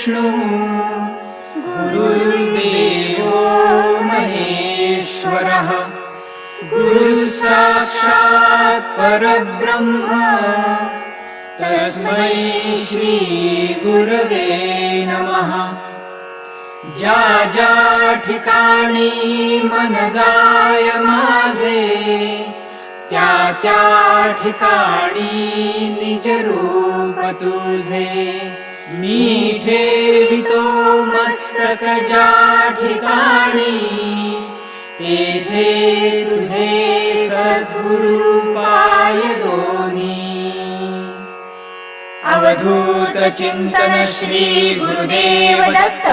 ष्णु गुरुर्देवो महेश्वरः। गुरुसाक्षात् परब्रह्म तस्मै श्रीगुरवे नमः। जा जाठिकाणि मनजाय माजे त्या त्या मनजायमाझे निजरूप तुझे। मी ठेवितो मस्तक ज्या ठिकाणी तेथे तुझे सद्गुरु पाय दोनी अवधूत चिंतन श्री गुरुदेव दत्त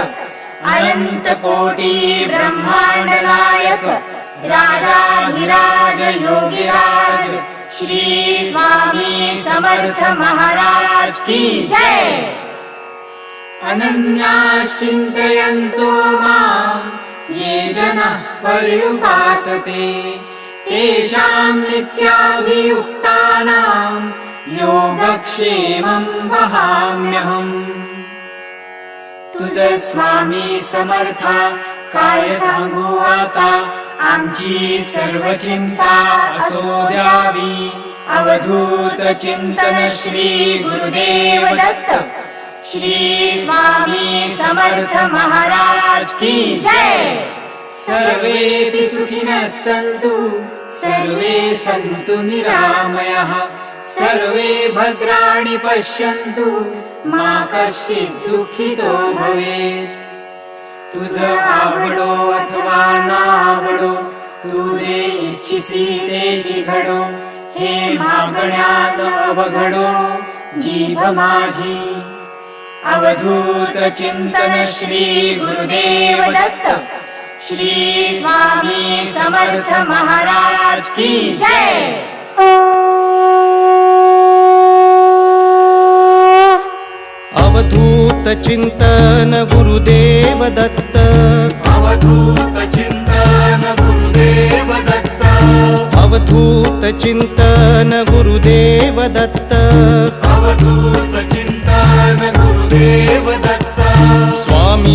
अनंत कोटी ब्रह्मांड नायक राजाधिराज योगिराज श्री स्वामी समर्थ महाराज की जय. अनन्याश्चिन्तयन्तो माम् ये जनः पर्युपासते। तेषाम् नित्याभियुक्तानाम् योगक्षेमम् वहाम्यहम्। तुत स्वामी समर्था कायसमगुवाता आञ्ची सर्वचिन्ता असो द्यावि दत्त। श्री स्वामी समर्थ महाराज की जय। सर्वेऽपि सुखिनः सन्तु सर्वे सन्तु निरामयः सर्वे भद्राणि पश्यन्तु मा कश्चित् दुःखितो भवेत्। तुझ आवडो अथवा नावडो तुझे इच्छिसी तेची घडो हे मागण्यान अवघडो जीभ माझी। अवधूत चिंतन श्री गुरुदेव दत्त। श्री स्वामी समर्थ महाराज की जय। अवधूत चिंतन गुरुदेव दत्त। अवधूत चिंतन गुरुदेव दत्त। अवधूत चिंतन गुरुदेव दत्त।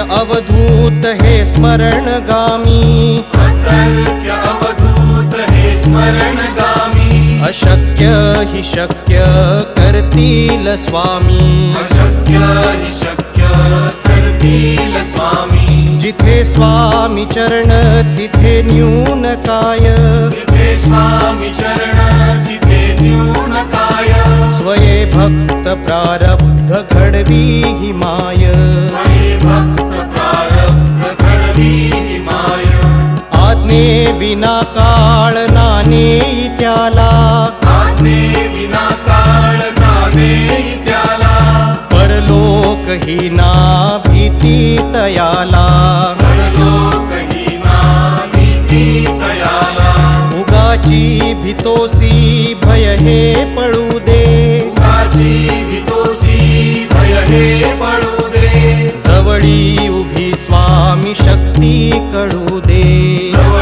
अवधूत हे स्मरणगामी. अतर्क्य अवधूत हे स्मरणगामी. अशक्य हि शक्य करतील स्वामी. अशक्य हि शक्य करतील स्वामी. जिथे स्वामी चरण तिथे न्यून काय जिथे स्वामी चरण तिथे न्यून काय स्वये भक्त प्रारब्ध घडवी हि माय. आज्ञे विना काळ नाने त्याला. आज्ञे विना काळ नाने त्याला. परलोक ही ना भीती तयाला. परलोकहीना भीती तयाला. उगाची भितोसी भय हे पळू दे. उगाची भीतोसी भय हे पडू दे. जवळी उभी स्वामी शक्ती कळू दे.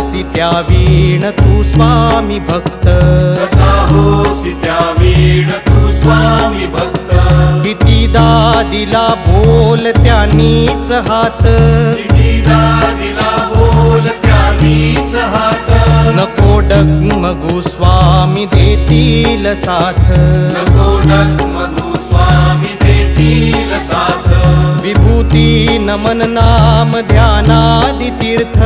होसी त्या वीण तू स्वामी भक्त. कसा होसी त्या वीण तू स्वामी भक्त. कितीदा दिला बोल त्यांनीच हात. कितीदा दिला बोल त्यांनीच हात. नको डगमगु स्वामी देतील साथ. नको डगमगू स्वामी देतील साथ. विभूती नमन नाम ध्यानादि तीर्थ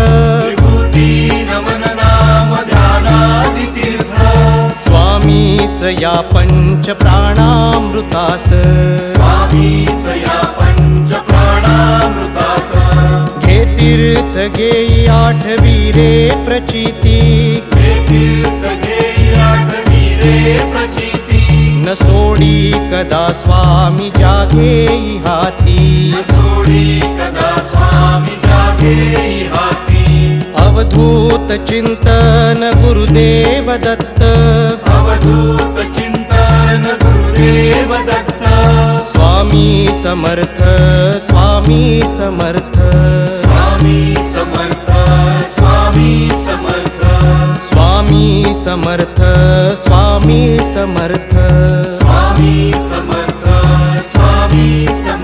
स्वामीच या पंच प्राणामृतात. स्वामीच या पंच प्राणामृतात. घे तीर्थ घेई आठवी रे प्रचिती. तीर्थ घेई आठवी रे प्रचिती. न सोडी कदा स्वामी जागेई हाती न सोडी कदा स्वामी जागे हाती अवधूत चिंतन गुरुदेव दत्त. अवधूत चिंतन गुरुदेव दत्त. स्वामी समर्थ स्वामी समर्थ. स्वामी समर्थ स्वामी समर्थ. स्वामी समर्थ स्वामी समर्थ. स्वामी समर्थ स्वामी समर्थ.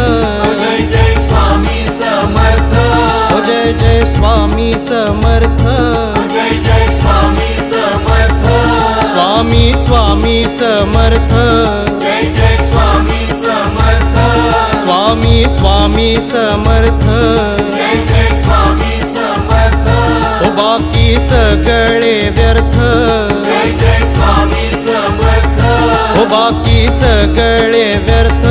समर्थ। जय जय स्वामी समर्थ। स्वामी स्वामी समर्थ। जय जय स्वामी समर्थ। स्वामी स्वामी समर्थ। जय जय स्वामी समर्थ। ओ बाकी सगळे व्यर्थ। जय जय स्वामी समर्थ। ओ बाकी सगळे व्यर्थ।